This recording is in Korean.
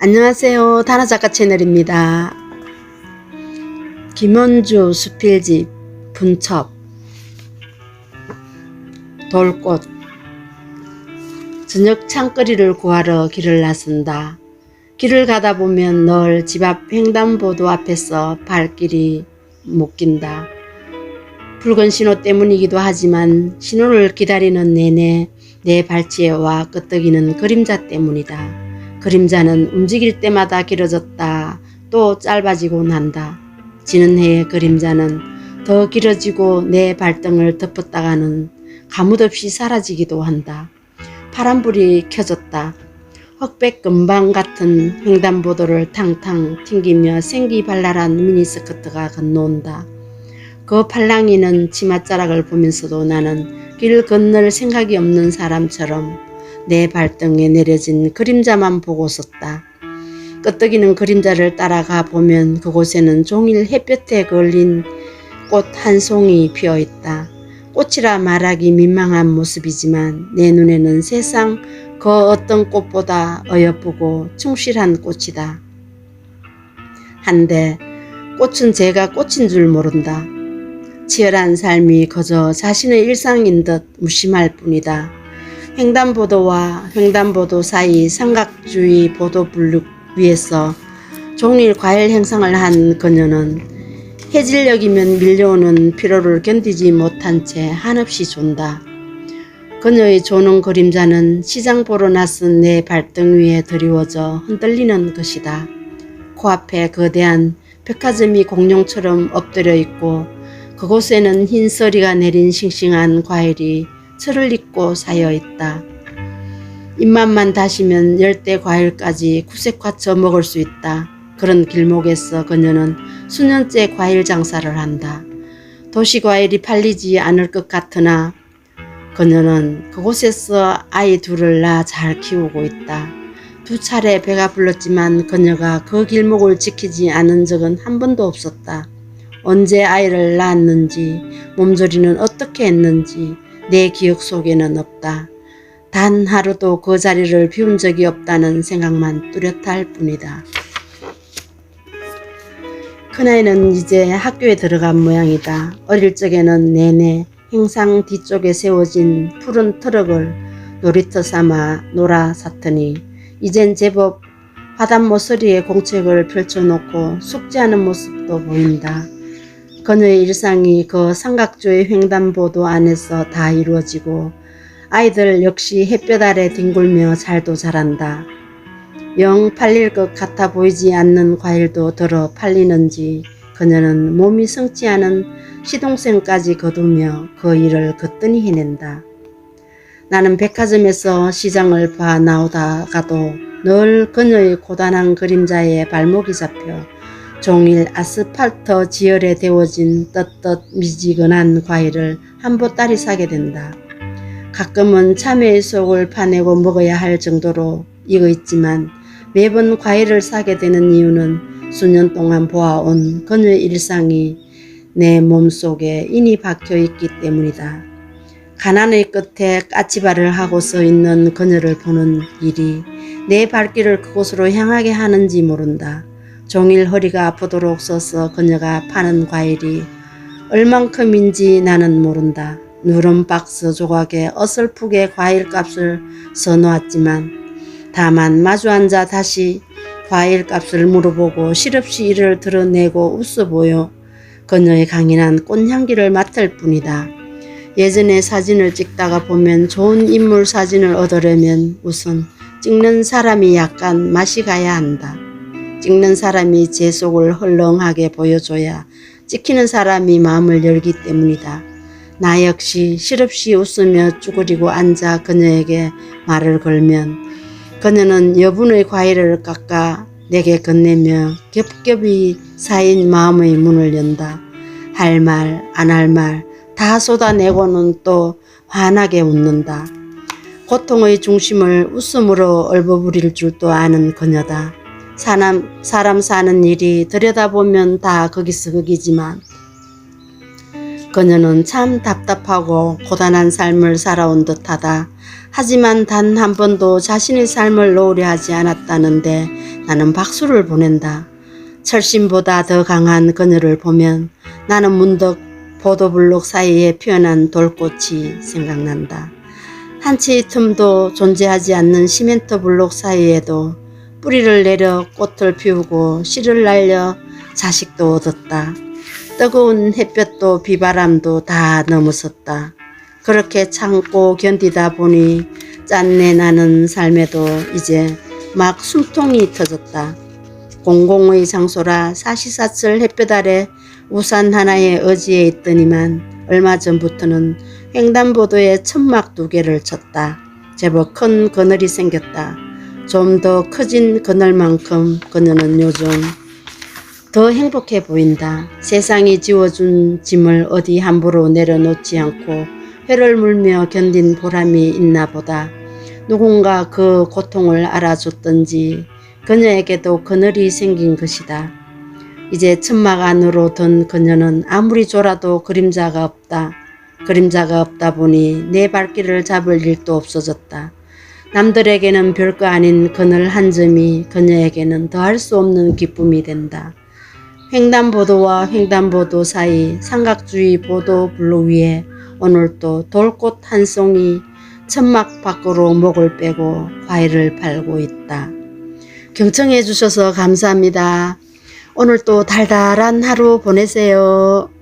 안녕하세요. 다나작가 채널입니다. 김원주 수필집 분첩 돌꽃 저녁 창거리를 구하러 길을 나선다. 길을 가다 보면 늘집앞 횡단보도 앞에서 발길이 묶인다. 붉은 신호 때문이기도 하지만 신호를 기다리는 내내 내 발치에와 끄떡이는 그림자 때문이다. 그림자는 움직일 때마다 길어졌다. 또 짧아지고 난다. 지는 해의 그림자는 더 길어지고 내 발등을 덮었다가는 가뭇없이 사라지기도 한다. 파란불이 켜졌다. 흑백 금방 같은 횡단보도를 탕탕 튕기며 생기발랄한 미니스커트가 건너온다. 그 팔랑이는 치맛자락을 보면서도 나는 길 건널 생각이 없는 사람처럼 내 발등에 내려진 그림자만 보고 섰다. 끄떡이는 그림자를 따라가 보면 그곳에는 종일 햇볕에 걸린 꽃 한 송이 피어 있다. 꽃이라 말하기 민망한 모습이지만 내 눈에는 세상 그 어떤 꽃보다 어여쁘고 충실한 꽃이다. 한데 꽃은 제가 꽃인 줄 모른다. 치열한 삶이 그저 자신의 일상인 듯 무심할 뿐이다. 횡단보도와 횡단보도 사이 삼각주의 보도 블록 위에서 종일 과일 행상을 한 그녀는 해질녘이면 밀려오는 피로를 견디지 못한 채 한없이 존다. 그녀의 조는 그림자는 시장 보러 나선 내 발등 위에 드리워져 흔들리는 것이다. 코앞에 거대한 백화점이 공룡처럼 엎드려 있고 그곳에는 흰 서리가 내린 싱싱한 과일이 철을 잇고 쌓여 있다. 입맛만 다시면 열대 과일까지 구색화쳐 먹을 수 있다. 그런 길목에서 그녀는 수년째 과일 장사를 한다. 도시 과일이 팔리지 않을 것 같으나 그녀는 그곳에서 아이 둘을 낳아 잘 키우고 있다. 두 차례 배가 불렀지만 그녀가 그 길목을 지키지 않은 적은 한 번도 없었다. 언제 아이를 낳았는지, 몸조리는 어떻게 했는지 내 기억 속에는 없다. 단 하루도 그 자리를 비운 적이 없다는 생각만 뚜렷할 뿐이다. 큰아이는 이제 학교에 들어간 모양이다. 어릴 적에는 내내 행상 뒤쪽에 세워진 푸른 트럭을 놀이터 삼아 놀아 샀더니 이젠 제법 화단 모서리에 공책을 펼쳐놓고 숙제하는 모습도 보인다. 그녀의 일상이 그 삼각조의 횡단보도 안에서 다 이루어지고 아이들 역시 햇볕 아래 뒹굴며 잘도 자란다. 영 팔릴 것 같아 보이지 않는 과일도 들어 팔리는지 그녀는 몸이 성치 않은 시동생까지 거두며 그 일을 거뜬히 해낸다. 나는 백화점에서 시장을 봐 나오다가도 늘 그녀의 고단한 그림자에 발목이 잡혀 종일 아스팔트 지열에 데워진 떳떳 미지근한 과일을 한 보따리 사게 된다. 가끔은 참외의 속을 파내고 먹어야 할 정도로 익어 있지만 매번 과일을 사게 되는 이유는 수년 동안 보아온 그녀의 일상이 내 몸속에 인이 박혀 있기 때문이다. 가난의 끝에 까치발을 하고 서 있는 그녀를 보는 일이 내 발길을 그곳으로 향하게 하는지 모른다. 종일 허리가 아프도록 써서 그녀가 파는 과일이 얼만큼인지 나는 모른다. 누런 박스 조각에 어설프게 과일값을 써놓았지만 다만 마주 앉아 다시 과일값을 물어보고 실없이 이를 드러내고 웃어 보여 그녀의 강인한 꽃향기를 맡을 뿐이다. 예전에 사진을 찍다가 보면 좋은 인물 사진을 얻으려면 우선 찍는 사람이 약간 맛이 가야 한다. 찍는 사람이 제 속을 헐렁하게 보여줘야 찍히는 사람이 마음을 열기 때문이다. 나 역시 실없이 웃으며 쭈그리고 앉아 그녀에게 말을 걸면 그녀는 여분의 과일을 깎아 내게 건네며 겹겹이 쌓인 마음의 문을 연다. 할 말, 안 할 말 다 쏟아내고는 또 환하게 웃는다. 고통의 중심을 웃음으로 얼버무릴 줄도 아는 그녀다. 사람, 사람 사는 일이 들여다보면 다 거기서 거기지만 그녀는 참 답답하고 고단한 삶을 살아온 듯하다. 하지만 단 한 번도 자신의 삶을 놓으려 하지 않았다는데 나는 박수를 보낸다. 철심보다 더 강한 그녀를 보면 나는 문득 보도블록 사이에 피어난 돌꽃이 생각난다. 한치 틈도 존재하지 않는 시멘트 블록 사이에도 뿌리를 내려 꽃을 피우고 씨를 날려 자식도 얻었다. 뜨거운 햇볕도 비바람도 다 넘어섰다. 그렇게 참고 견디다 보니 짠내 나는 삶에도 이제 막 숨통이 터졌다. 공공의 장소라 사시사철 햇볕 아래 우산 하나에 의지해 있더니만 얼마 전부터는 횡단보도에 천막 두 개를 쳤다. 제법 큰 그늘이 생겼다. 좀 더 커진 그늘만큼 그녀는 요즘 더 행복해 보인다. 세상이 지워준 짐을 어디 함부로 내려놓지 않고 회를 물며 견딘 보람이 있나 보다. 누군가 그 고통을 알아줬던지 그녀에게도 그늘이 생긴 것이다. 이제 천막 안으로 든 그녀는 아무리 졸아도 그림자가 없다. 그림자가 없다 보니 내 발길을 잡을 일도 없어졌다. 남들에게는 별거 아닌 그늘 한 점이 그녀에게는 더할 수 없는 기쁨이 된다. 횡단보도와 횡단보도 사이 삼각주의 보도 블루 위에 오늘도 돌꽃 한 송이 천막 밖으로 목을 빼고 과일을 팔고 있다. 경청해 주셔서 감사합니다. 오늘도 달달한 하루 보내세요.